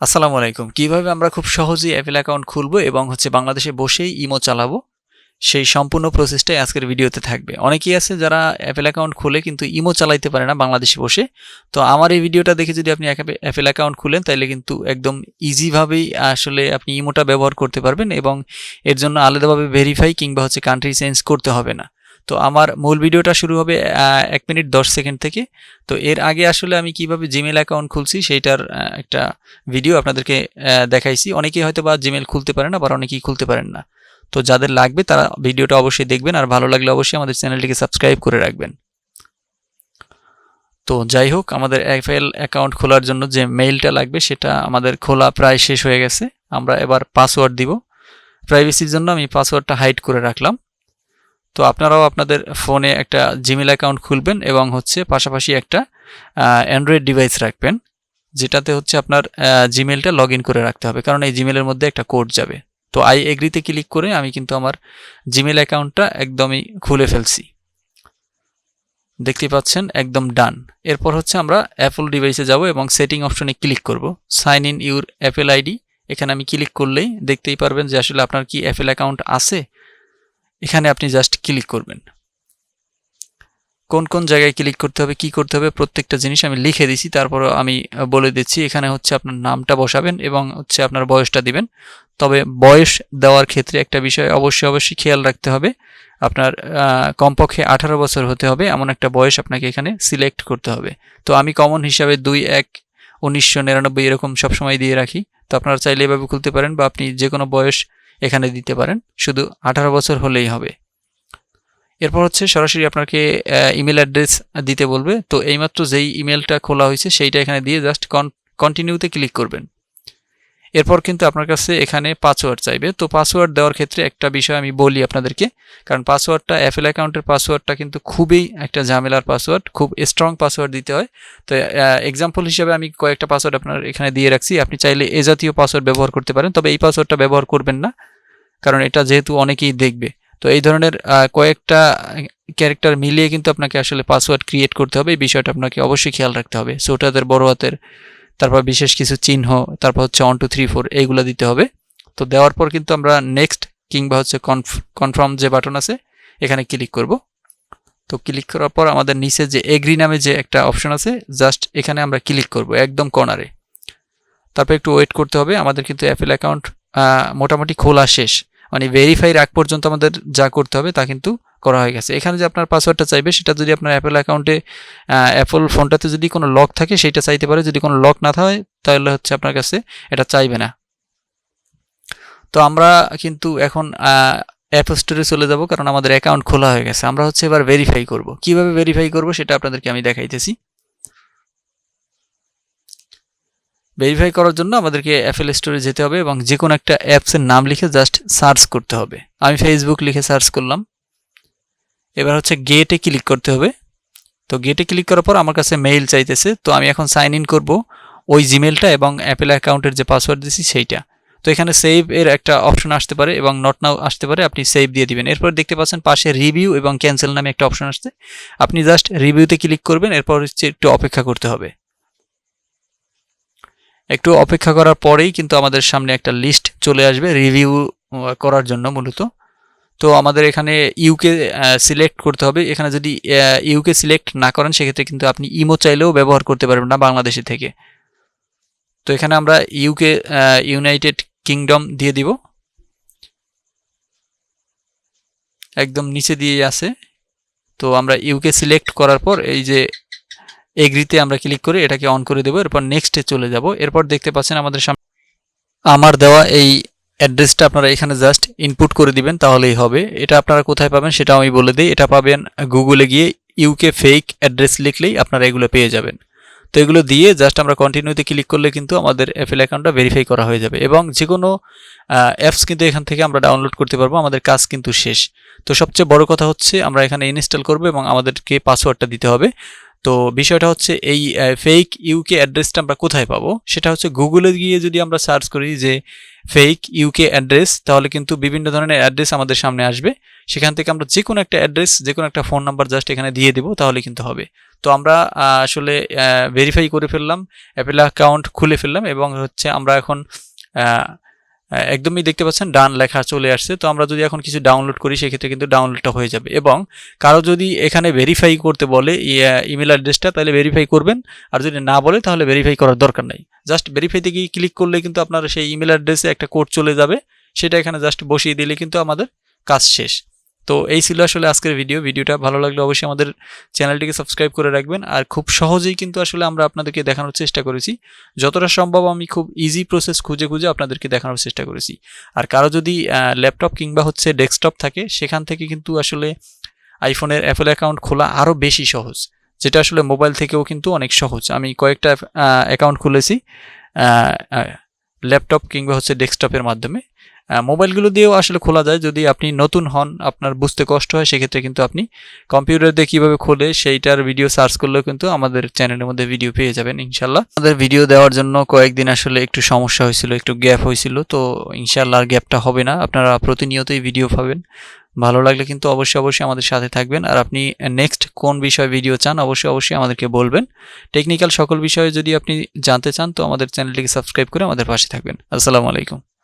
আসসালামু আলাইকুম। কীভাবে আমরা খুব সহজেই অ্যাপেল অ্যাকাউন্ট খুলবো এবং হচ্ছে বাংলাদেশে বসেই ইমো চালাবো? সেই সম্পূর্ণ প্রসেসটাই আজকের ভিডিওতে থাকবে। অনেকেই আছে যারা অ্যাপেল অ্যাকাউন্ট খুলে কিন্তু ইমো চালাইতে পারে না বাংলাদেশে বসে। তো আমার এই ভিডিওটা দেখে যদি আপনি অ্যাপেল অ্যাকাউন্ট খুলেন তাহলে কিন্তু একদম ইজিভাবেই আসলে আপনি ইমোটা ব্যবহার করতে পারবেন এবং এর জন্য আলাদাভাবে ভেরিফাই কিংবা হচ্ছে কান্ট্রি চেঞ্জ করতে হবে না। তো আমার মূল ভিডিওটা শুরু হবে এক মিনিট দশ সেকেন্ড থেকে। তো এর আগে আসলে আমি কীভাবে জিমেল অ্যাকাউন্ট খুলছি সেইটার একটা ভিডিও আপনাদেরকে দেখাইছি। অনেকেই হয়তো বা জিমেল খুলতে পারে না বা অনেকেই খুলতে পারেন না। তো যাদের লাগবে তারা ভিডিওটা অবশ্যই দেখবেন আর ভালো লাগলে অবশ্যই আমাদের চ্যানেলটিকে সাবস্ক্রাইব করে রাখবেন। তো যাই হোক, আমাদের এফএল অ্যাকাউন্ট খোলার জন্য যে মেইলটা লাগবে সেটা আমাদের খোলা প্রায় শেষ হয়ে গেছে। আমরা এবার পাসওয়ার্ড দিব। প্রাইভেসির জন্য আমি পাসওয়ার্ডটা হাইড করে রাখলাম। তো আপনারাও আপনাদের ফোনে একটা জিমেল অ্যাকাউন্ট খুলবেন এবং হচ্ছে পাশাপাশি একটা অ্যান্ড্রয়েড ডিভাইস রাখবেন, যেটাতে হচ্ছে আপনার জিমেলটা লগ করে রাখতে হবে। কারণ এই জিমেলের মধ্যে একটা কোড যাবে। তো আই এগ্রিতে ক্লিক করে আমি কিন্তু আমার জিমেল অ্যাকাউন্টটা একদমই খুলে ফেলছি। দেখতে পাচ্ছেন, একদম ডান এরপর হচ্ছে আমরা অ্যাপল ডিভাইসে যাব এবং সেটিং অপশনে ক্লিক করব। Sign in your Apple ID এখানে আমি ক্লিক করলেই দেখতেই পারবেন যে আসলে আপনার কি অ্যাপেল অ্যাকাউন্ট আছে? এখানে আপনি জাস্ট ক্লিক করবেন। কোন কোন জায়গায় ক্লিক করতে হবে, কি করতে হবে, প্রত্যেকটা জিনিস আমি লিখে দিছি তারপর আমি বলে দিচ্ছি, এখানে হচ্ছে আপনার নামটা বসাবেন এবং হচ্ছে আপনার বয়সটা দিবেন। তবে বয়স দেওয়ার ক্ষেত্রে একটা বিষয় অবশ্যই অবশ্যই খেয়াল রাখতে হবে, আপনার কমপক্ষে আঠারো বছর হতে হবে, এমন একটা বয়স আপনাকে এখানে সিলেক্ট করতে হবে। তো আমি কমন হিসাবে দুই, এক, উনিশশো নিরানব্বই এরকম সবসময় দিয়ে রাখি। তো আপনারা চাইলে এভাবে খুলতে পারেন বা আপনি যে কোনো বয়স এখানে দিতে পারেন। শুধু আঠারো বছর হলেই হবে। এরপর হচ্ছে সরাসরি আপনাকে ইমেল অ্যাড্রেস দিতে বলবে। তো এইমাত্র যেই ইমেলটা খোলা হয়েছে, সেইটা এখানে দিয়ে জাস্ট কন কন্টিনিউতে ক্লিক করবেন। এরপর কিন্তু আপনার কাছে এখানে পাসওয়ার্ড চাইবে। তো পাসওয়ার্ড দেওয়ার ক্ষেত্রে একটা বিষয় আমি বলি আপনাদেরকে, কারণ পাসওয়ার্ডটা অ্যাপেল অ্যাকাউন্টের পাসওয়ার্ডটা কিন্তু খুবই একটা ঝামেলার পাসওয়ার্ড খুব স্ট্রং পাসওয়ার্ড দিতে হয়। তো এক্সাম্পল হিসেবে আমি কয়েকটা পাসওয়ার্ড আপনার এখানে দিয়ে রাখছি। আপনি চাইলে এ জাতীয় পাসওয়ার্ড ব্যবহার করতে পারেন, তবে এই পাসওয়ার্ডটা ব্যবহার করবেন না, কারণ এটা যেহেতু অনেকেই দেখবে। তো এই ধরনের কয়েকটা ক্যারেক্টার মিলিয়ে কিন্তু আপনাকে আসলে পাসওয়ার্ড ক্রিয়েট করতে হবে। এই বিষয়টা আপনাকে অবশ্যই খেয়াল রাখতে হবে। ছোট হাতের বড় হাতের তারপর বিশেষ কিছু চিহ্ন, তারপর হচ্ছে ওয়ান টু থ্রি ফোর এইগুলো দিতে হবে। তো দেওয়ার পর কিন্তু আমরা নেক্সট কিংবা হচ্ছে কনফার্ম যে বাটন আছে, এখানে ক্লিক করব। তো ক্লিক করার পর আমাদের নিচে যে এগ্রি নামে যে একটা অপশন আছে জাস্ট এখানে আমরা ক্লিক করব একদম কর্নারে তারপর একটু ওয়েট করতে হবে, আমাদের কিন্তু অ্যাপেল অ্যাকাউন্ট মোটামুটি খোলা শেষ। মানে ভেরিফাই রাখ পর্যন্ত আমাদের যা করতে হবে তা কিন্তু করা হয়ে গেছে। এখানে যে আপনার পাসওয়ার্ডটা চাইবে, সেটা যদি আপনার অ্যাপেল অ্যাকাউন্টে অ্যাপল ফোনটাতে যদি কোনো লক থাকে সেটা চাইতে পারে। যদি কোনো লক না থাকে, তাহলে হচ্ছে আপনার কাছে এটা চাইবে না। তো আমরা কিন্তু এখন অ্যাপ স্টোরে চলে যাব, কারণ আমাদের অ্যাকাউন্ট খোলা হয়ে গেছে। আমরা হচ্ছে এবার ভেরিফাই করব। কীভাবে ভেরিফাই করব, সেটা আপনাদেরকে আমি দেখাইতেছি। ভেরিফাই করার জন্য আমাদেরকে অ্যাপেল স্টোরে যেতে হবে এবং যে কোনো একটা অ্যাপসের নাম লিখে জাস্ট সার্চ করতে হবে। আমি ফেসবুক লিখে সার্চ করলাম। এবার হচ্ছে গেটে ক্লিক করতে হবে। তো গেটে ক্লিক করার পর আমার কাছে মেইল চাইতেছে, তো আমি এখন সাইন ইন করব ওই জিমেলটা এবং অ্যাপেল অ্যাকাউন্টের যে পাসওয়ার্ড দিয়েছি সেইটা। তো এখানে সেভ এর একটা অপশন আসতে পারে এবং নট নাও আসতে পারে, আপনি সেভ দিয়ে দিবেন। এরপর দেখতে পাচ্ছেন পাশে রিভিউ এবং ক্যান্সেল নামে একটা অপশন আসছে। আপনি জাস্ট রিভিউতে ক্লিক করবেন, এরপর হচ্ছে একটু অপেক্ষা করতে হবে। একটু অপেক্ষা করার পরেই কিন্তু আমাদের সামনে একটা লিস্ট চলে আসবে রিভিউ করার জন্য মূলত। তো আমাদের এখানে ইউকে সিলেক্ট করতে হবে। এখানে যদি ইউকে সিলেক্ট না করেন, সেক্ষেত্রে কিন্তু আপনি ইমো চাইলেও ব্যবহার করতে পারবেন না বাংলাদেশে থেকে। তো এখানে আমরা ইউকে ইউনাইটেড কিংডম দিয়ে দিব। একদম নিচে দিয়ে আছে। তো আমরা ইউকে সিলেক্ট করার পর এই যে এগ্রিতে আমরা ক্লিক করে এটাকে অন করে দেবো। এরপর নেক্সটে চলে যাব। এরপর দেখতে পাচ্ছেন আমাদের সামনে, আমার দেওয়া এই অ্যাড্রেসটা আপনারা এখানে জাস্ট ইনপুট করে দিবেন, তাহলেই হবে। এটা আপনারা কোথায় পাবেন সেটা আমি বলে দিই। এটা পাবেন গুগলে গিয়ে ইউকে ফেক অ্যাড্রেস লিখলেই আপনারা এগুলো পেয়ে যাবেন। তো এগুলো দিয়ে জাস্ট আমরা কন্টিনিউতে ক্লিক করলে কিন্তু আমাদের অ্যাপেল অ্যাকাউন্টটা ভেরিফাই করা হয়ে যাবে এবং যে কোনো অ্যাপস কিন্তু এখান থেকে আমরা ডাউনলোড করতে পারব। আমাদের কাজ কিন্তু শেষ। তো সবচেয়ে বড় কথা হচ্ছে আমরা এখানে ইনস্টল করব এবং আমাদেরকে পাসওয়ার্ডটা দিতে হবে। তো বিষয়টা হচ্ছে এই ফেক ইউকে অ্যাড্রেসটা আমরা কোথায় পাবো? সেটা হচ্ছে গুগলে গিয়ে যদি আমরা সার্চ করি যে ফেক ইউকে অ্যাড্রেস তাহলে কিন্তু বিভিন্ন ধরনের অ্যাড্রেস আমাদের সামনে আসবে। সেখান থেকে আমরা যে কোনো একটা অ্যাড্রেস যে কোনো একটা ফোন নাম্বার জাস্ট এখানে দিয়ে দেবো, তাহলে কিন্তু হবে। তো আমরা আসলে ভেরিফাই করে ফেললাম অ্যাপেল অ্যাকাউন্ট খুলে ফেললাম এবং হচ্ছে আমরা এখন একদমই দেখতে পাচ্ছেন, ডান লেখা চলে আসছে। তো আমরা যদি এখন কিছু ডাউনলোড করি, সেক্ষেত্রে কিন্তু ডাউনলোডটা হয়ে যাবে। এবং কারও যদি এখানে ভেরিফাই করতে বলে ইমেল অ্যাড্রেসটা তাহলে ভেরিফাই করবেন। আর যদি না বলে, তাহলে ভেরিফাই করার দরকার নাই। জাস্ট ভেরিফাইতে গিয়ে ক্লিক করলে কিন্তু আপনার সেই ইমেল অ্যাড্রেসে একটা কোড চলে যাবে। সেটা এখানে জাস্ট বসিয়ে দিলে কিন্তু আমাদের কাজ শেষ। তো এই ছিল আসলে আজকের ভিডিও ভিডিওটা ভালো লাগলে অবশ্যই আমাদের চ্যানেলটিকে সাবস্ক্রাইব করে রাখবেন। আর খুব সহজেই কিন্তু আসলে আমরা আপনাদেরকে দেখানোর চেষ্টা করেছি। যতটা সম্ভব আমি খুব ইজি প্রসেস খুঁজে খুঁজে আপনাদেরকে দেখানোর চেষ্টা করেছি। আর কারও যদি ল্যাপটপ কিংবা হচ্ছে ডেস্কটপ থাকে, সেখান থেকে কিন্তু আসলে আইফোনের অ্যাপেল অ্যাকাউন্ট খোলা আরও বেশি সহজ। যেটা আসলে মোবাইল থেকেও কিন্তু অনেক সহজ। আমি কয়েকটা অ্যাকাউন্ট খুলেছি ল্যাপটপ কিংবা হচ্ছে ডেস্কটপের মাধ্যমে। মোবাইলগুলো দিয়েও আসলে খোলা যায়। যদি আপনি নতুন হন, আপনার বুঝতে কষ্ট হয়, সেক্ষেত্রে কিন্তু আপনি কম্পিউটার দিয়ে কীভাবে খোলে সেইটার ভিডিও সার্চ করলেও কিন্তু আমাদের চ্যানেলের মধ্যে ভিডিও পেয়ে যাবেন, ইনশাল্লাহ। আমাদের ভিডিও দেওয়ার জন্য কয়েকদিন আসলে একটু সমস্যা হয়েছিল, একটু গ্যাপ হয়েছিল। তো ইনশাল্লাহ আর গ্যাপটা হবে না। আপনারা প্রতিনিয়তই ভিডিও পাবেন। ভালো লাগলে কিন্তু অবশ্যই অবশ্যই আমাদের সাথে থাকবেন। আর আপনি নেক্সট কোন বিষয়ে ভিডিও চান, অবশ্যই অবশ্যই আমাদেরকে বলবেন। টেকনিক্যাল সকল বিষয়ে যদি আপনি জানতে চান, তো আমাদের চ্যানেলটিকে সাবস্ক্রাইব করে আমাদের পাশে থাকবেন। আসসালামু আলাইকুম।